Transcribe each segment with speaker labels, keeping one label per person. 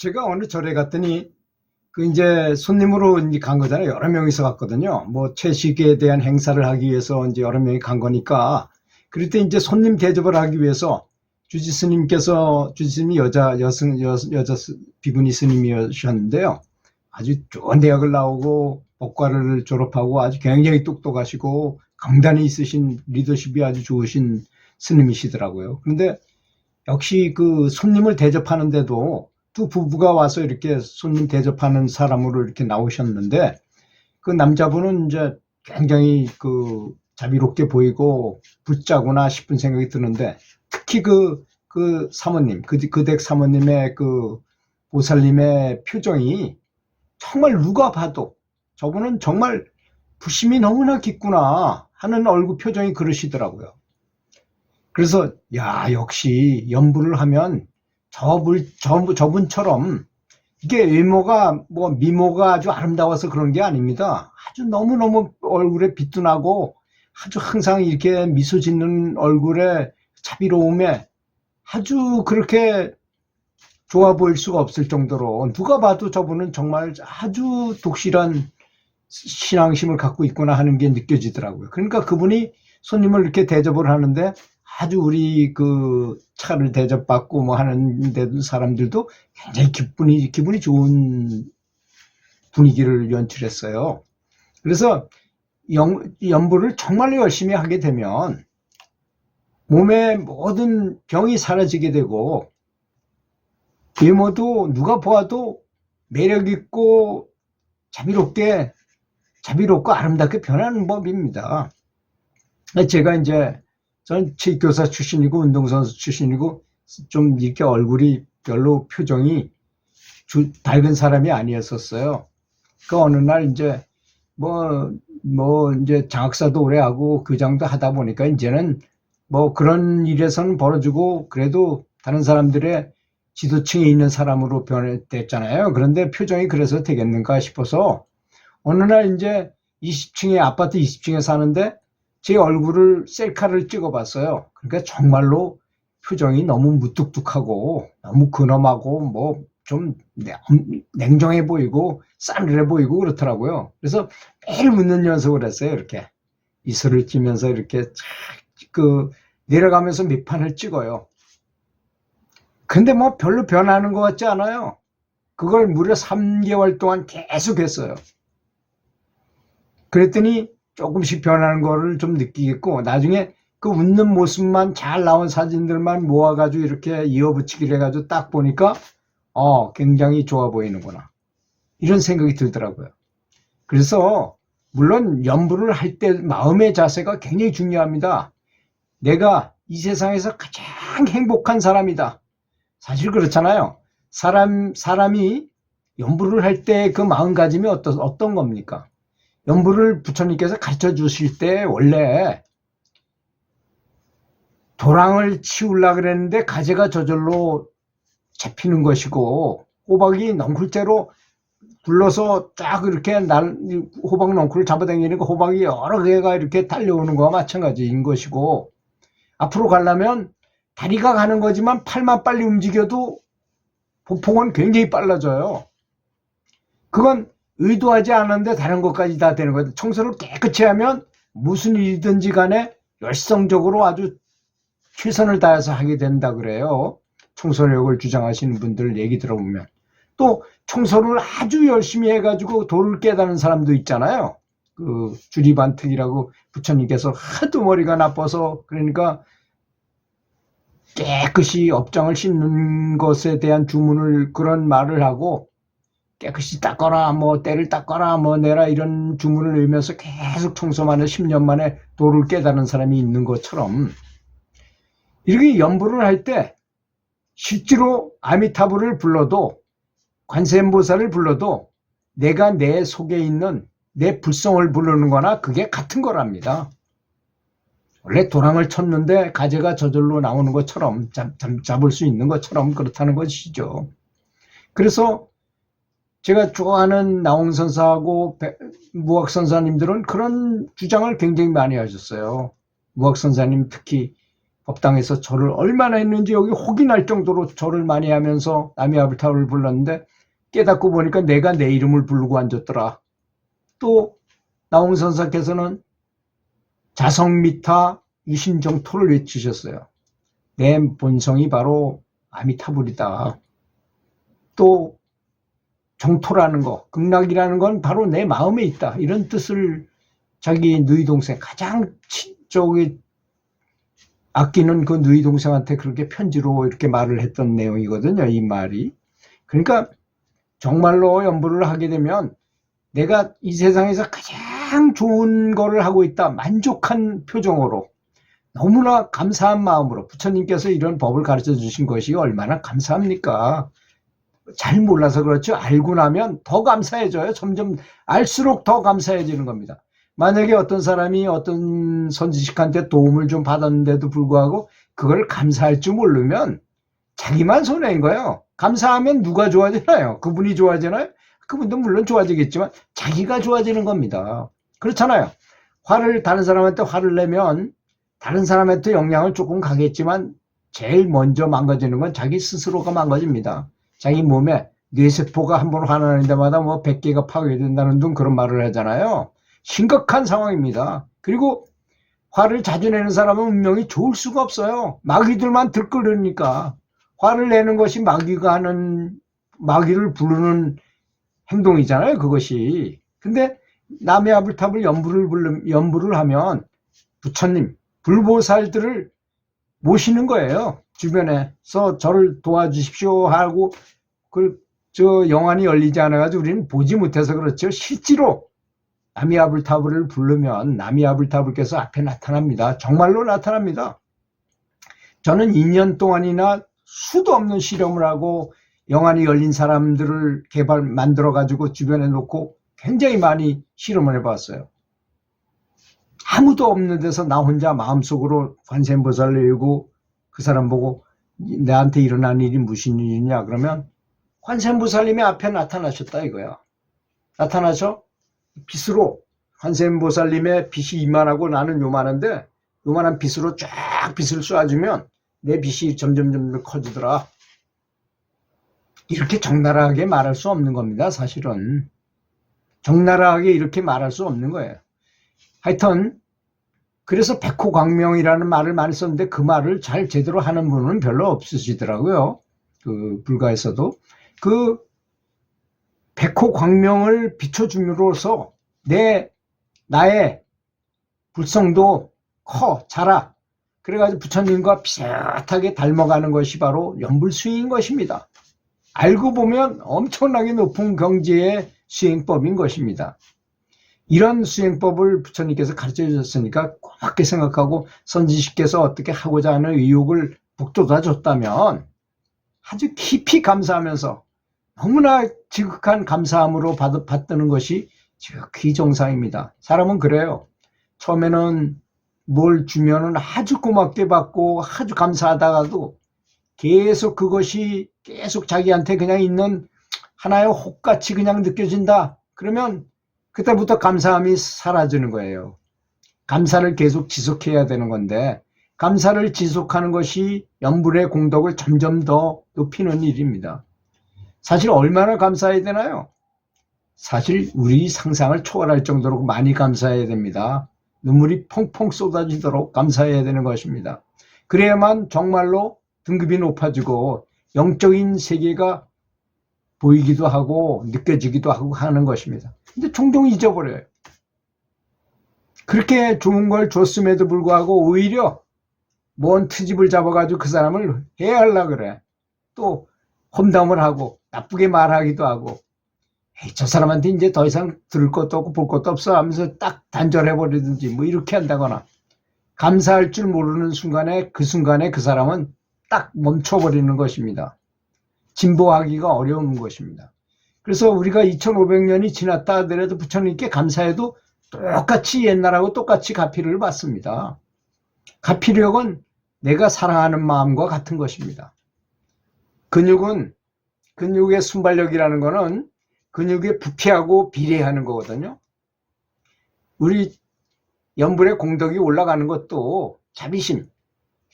Speaker 1: 제가 어느 절에 갔더니 그 이제 손님으로 이제 간 거잖아요. 여러 명이서 갔거든요. 뭐 채식에 대한 행사를 하기 위해서 이제 여러 명이 간 거니까 그럴 때 이제 손님 대접을 하기 위해서 주지 스님께서 주지 스님이 여자 여성 여, 여자 스- 비구니 스님이셨는데요. 아주 좋은 대학을 나오고 법과를 졸업하고 아주 굉장히 똑똑하시고 강단이 있으신 리더십이 아주 좋으신 스님이시더라고요. 그런데 역시 그 손님을 대접하는데도 두 부부가 와서 이렇게 손님 대접하는 사람으로 이렇게 나오셨는데 그 남자분은 이제 굉장히 그 자비롭게 보이고 붙자구나 싶은 생각이 드는데 특히 그, 그 사모님, 그, 그댁 사모님의 그 보살님의 표정이 정말 누가 봐도 저분은 정말 부심이 너무나 깊구나 하는 얼굴 표정이 그러시더라고요. 그래서 야 역시 연부를 하면 저분 저, 저분처럼 이게 외모가 뭐 미모가 아주 아름다워서 그런 게 아닙니다. 아주 너무 너무 얼굴에 빛도 나고 아주 항상 이렇게 미소 짓는 얼굴에 자비로움에 아주 그렇게 좋아 보일 수가 없을 정도로 누가 봐도 저분은 정말 아주 독실한 신앙심을 갖고 있구나 하는 게 느껴지더라고요. 그러니까 그분이 손님을 이렇게 대접을 하는데 아주 우리 그 차를 대접받고 뭐 하는 데 사람들도 굉장히 기분이 기분이 좋은 분위기를 연출했어요. 그래서 연, 연부를 정말로 열심히 하게 되면 몸의 모든 병이 사라지게 되고 외모도 누가 보아도 매력 있고 자비롭게 자비롭고 아름답게 변하는 법입니다. 제가 이제 저는 체육교사 출신이고 운동선수 출신이고 좀 이렇게 얼굴이 별로 표정이 주- 밝은 사람이 아니었었어요. 그 어느 날 이제 뭐, 뭐 이제 장학사도 오래 하고 교장도 하다 보니까 이제는 뭐 그런 일에서는 벌어지고 그래도 다른 사람들의 지도층에 있는 사람으로 변했잖아요. 그런데 표정이 그래서 되겠는가 싶어서 어느 날 이제 20층에 아파트 20층에 사는데 제 얼굴을 셀카를 찍어봤어요. 그러니까 정말로 표정이 너무 무뚝뚝하고 너무 근엄하고 뭐 좀 냉정해 보이고 싸늘해 보이고 그렇더라고요. 그래서 매일 웃는 연습을 했어요. 이렇게 이슬을 찌면서 이렇게 착그 내려가면서 몇 판을 찍어요. 근데 뭐 별로 변하는 것 같지 않아요. 그걸 무려 3개월 동안 계속 했어요. 그랬더니 조금씩 변하는 거를 좀 느끼겠고 나중에 그 웃는 모습만 잘 나온 사진들만 모아가지고 이렇게 이어붙이기를 해가지고 딱 보니까 어 굉장히 좋아 보이는구나 이런 생각이 들더라고요. 그래서 물론 연부를 할 때 마음의 자세가 굉장히 중요합니다. 내가 이 세상에서 가장 행복한 사람이다. 사실 그렇잖아요. 사람 사람이 연부를 할 때 그 마음가짐이 어떤 어떤 겁니까? 연부를 부처님께서 가르쳐 주실 때 원래 도랑을 치우려 그랬는데 가재가 저절로 잡히는 것이고 호박이 넝쿨째로 굴러서 쫙 이렇게 날 호박 넝쿨을 잡아당기니까 호박이 여러 개가 이렇게 달려오는 거와 마찬가지인 것이고 앞으로 가려면 다리가 가는 거지만 팔만 빨리 움직여도 보폭은 굉장히 빨라져요. 그건 의도하지 않았는데 다른 것까지 다 되는 거예요. 청소를 깨끗이 하면 무슨 일이든지 간에 열성적으로 아주 최선을 다해서 하게 된다 그래요. 청소력을 주장하시는 분들 얘기 들어보면. 또 청소를 아주 열심히 해가지고 도를 깨닫는 사람도 있잖아요. 그 주리반특이라고 부처님께서 하도 머리가 나빠서 그러니까 깨끗이 업장을 씻는 것에 대한 주문을 그런 말을 하고 깨끗이 닦아라, 뭐, 때를 닦아라, 뭐, 내라, 이런 주문을 외우면서 계속 청소만 해 10년 만에 도를 깨달은 사람이 있는 것처럼, 이렇게 연부를 할 때, 실제로 아미타불을 불러도, 관세음보살을 불러도, 내가 내 속에 있는 내 불성을 부르는 거나 그게 같은 거랍니다. 원래 도랑을 쳤는데 가재가 저절로 나오는 것처럼, 잡, 잡, 잡을 수 있는 것처럼 그렇다는 것이죠. 그래서 제가 좋아하는 나홍선사하고 무학선사님들은 그런 주장을 굉장히 많이 하셨어요. 무학선사님 특히 법당에서 절을 얼마나 했는지 여기 혹이 날 정도로 절을 많이 하면서 나미아불타를 불렀는데 깨닫고 보니까 내가 내 이름을 부르고 앉았더라. 또 나홍선사께서는 자성미타 유심정토를 외치셨어요. 내 본성이 바로 아미타불이다. 또 정토라는 거, 극락이라는 건 바로 내 마음에 있다. 이런 뜻을 자기 누이 동생 가장 친쪽에 아끼는 그 누이 동생한테 그렇게 편지로 이렇게 말을 했던 내용이거든요. 이 말이. 그러니까 정말로 연부를 하게 되면 내가 이 세상에서 가장 좋은 거를 하고 있다. 만족한 표정으로 너무나 감사한 마음으로 부처님께서 이런 법을 가르쳐 주신 것이 얼마나 감사합니까? 잘 몰라서 그렇죠. 알고 나면 더 감사해져요. 점점 알수록 더 감사해지는 겁니다. 만약에 어떤 사람이 어떤 선지식한테 도움을 좀 받았는데도 불구하고 그걸 감사할 줄 모르면 자기만 손해인 거예요. 감사하면 누가 좋아지나요? 그분이 좋아지나요? 그분도 물론 좋아지겠지만 자기가 좋아지는 겁니다. 그렇잖아요. 화를 다른 사람한테 화를 내면 다른 사람한테 영향을 조금 가겠지만 제일 먼저 망가지는 건 자기 스스로가 망가집니다. 자기 몸에 뇌세포가 한번 화나는 데마다 뭐 100개가 파괴된다는 등 그런 말을 하잖아요. 심각한 상황입니다. 그리고 화를 자주 내는 사람은 운명이 좋을 수가 없어요. 마귀들만 들끓으니까. 화를 내는 것이 마귀가 하는, 마귀를 부르는 행동이잖아요. 그것이. 근데 남의 아불탑을 연부를 부르, 연부를 하면 부처님, 불보살들을 모시는 거예요. 주변에서 저를 도와주십시오 하고 그 저 영안이 열리지 않아가지고 우리는 보지 못해서 그렇죠. 실제로 나미아불타불을 부르면 나미아불타불께서 앞에 나타납니다. 정말로 나타납니다. 저는 2년 동안이나 수도 없는 실험을 하고 영안이 열린 사람들을 개발 만들어 가지고 주변에 놓고 굉장히 많이 실험을 해봤어요. 아무도 없는 데서 나 혼자 마음속으로 관세음보살을 외우고 그 사람 보고 나한테 일어난 일이 무슨 일이냐 그러면 관세음보살님이 앞에 나타나셨다 이거야. 나타나서 빛으로 관세음보살님의 빛이 이만하고 나는 요만한데 요만한 빛으로 쫙 빛을 쏴주면 내 빛이 점점 점점 커지더라. 이렇게 적나라하게 말할 수 없는 겁니다. 사실은 적나라하게 이렇게 말할 수 없는 거예요. 하여튼 그래서 백호광명이라는 말을 많이 썼는데 그 말을 잘 제대로 하는 분은 별로 없으시더라고요. 그 불가에서도 그 백호광명을 비춰줌으로써 내 나의 불성도 커 자라 그래가지고 부처님과 비슷하게 닮아가는 것이 바로 연불수행인 것입니다. 알고 보면 엄청나게 높은 경지의 수행법인 것입니다. 이런 수행법을 부처님께서 가르쳐 주셨으니까 고맙게 생각하고 선지식께서 어떻게 하고자 하는 의욕을 북돋아 줬다면 아주 깊이 감사하면서 너무나 지극한 감사함으로 받, 받드는 것이 지극히 정상입니다. 사람은 그래요. 처음에는 뭘 주면은 아주 고맙게 받고 아주 감사하다가도 계속 그것이 계속 자기한테 그냥 있는 하나의 혹같이 그냥 느껴진다. 그러면 그때부터 감사함이 사라지는 거예요. 감사를 계속 지속해야 되는 건데 감사를 지속하는 것이 연불의 공덕을 점점 더 높이는 일입니다. 사실 얼마나 감사해야 되나요? 사실 우리 상상을 초월할 정도로 많이 감사해야 됩니다. 눈물이 펑펑 쏟아지도록 감사해야 되는 것입니다. 그래야만 정말로 등급이 높아지고 영적인 세계가 보이기도 하고 느껴지기도 하고 하는 것입니다. 근데 종종 잊어버려요. 그렇게 좋은 걸 줬음에도 불구하고 오히려 뭔 트집을 잡아가지고 그 사람을 해야하려 그래. 또 험담을 하고 나쁘게 말하기도 하고 에이, 저 사람한테 이제 더 이상 들을 것도 없고 볼 것도 없어 하면서 딱 단절해버리든지 뭐 이렇게 한다거나 감사할 줄 모르는 순간에 그 순간에 그 사람은 딱 멈춰버리는 것입니다. 진보하기가 어려운 것입니다. 그래서 우리가 2500년이 지났다 하더라도 부처님께 감사해도 똑같이 옛날하고 똑같이 가피를 받습니다. 가피력은 내가 사랑하는 마음과 같은 것입니다. 근육은 근육의 순발력이라는 것은 근육에 부피하고 비례하는 거거든요. 우리 연불의 공덕이 올라가는 것도 자비심,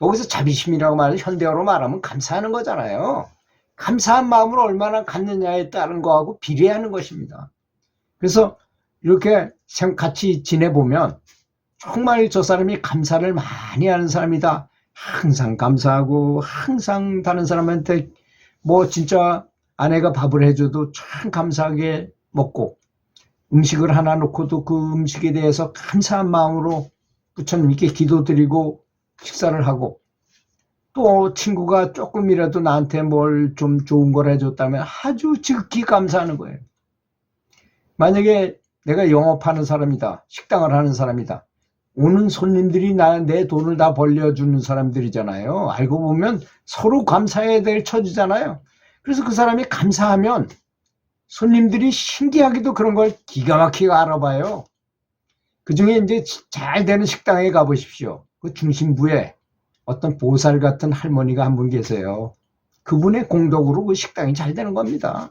Speaker 1: 거기서 자비심이라고 말하면 현대어로 말하면 감사하는 거잖아요. 감사한 마음을 얼마나 갖느냐에 따른 거하고 비례하는 것입니다. 그래서 이렇게 생- 같이 지내보면 정말 저 사람이 감사를 많이 하는 사람이다. 항상 감사하고 항상 다른 사람한테 뭐 진짜 아내가 밥을 해줘도 참 감사하게 먹고 음식을 하나 놓고도 그 음식에 대해서 감사한 마음으로 부처님께 기도드리고 식사를 하고 또 친구가 조금이라도 나한테 뭘 좀 좋은 걸 해줬다면 아주 지극히 감사하는 거예요. 만약에 내가 영업하는 사람이다. 식당을 하는 사람이다. 오는 손님들이 나, 내 돈을 다 벌려주는 사람들이잖아요. 알고 보면 서로 감사해야 될 처지잖아요. 그래서 그 사람이 감사하면 손님들이 신기하게도 그런 걸 기가 막히게 알아봐요. 그 중에 이제 잘 되는 식당에 가보십시오. 그 중심부에 어떤 보살 같은 할머니가 한 분 계세요. 그분의 공덕으로 그 식당이 잘 되는 겁니다.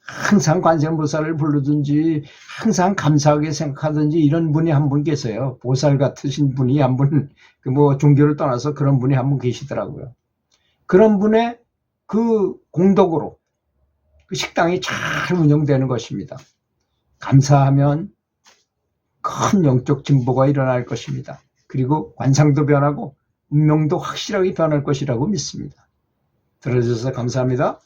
Speaker 1: 항상 관세음보살을 부르든지 항상 감사하게 생각하든지 이런 분이 한 분 계세요. 보살 같으신 분이 한 분, 그 뭐 종교를 떠나서 그런 분이 한 분 계시더라고요. 그런 분의 그 공덕으로 그 식당이 잘 운영되는 것입니다. 감사하면 큰 영적 진보가 일어날 것입니다. 그리고 관상도 변하고 운명도 확실하게 변할 것이라고 믿습니다. 들어주셔서 감사합니다.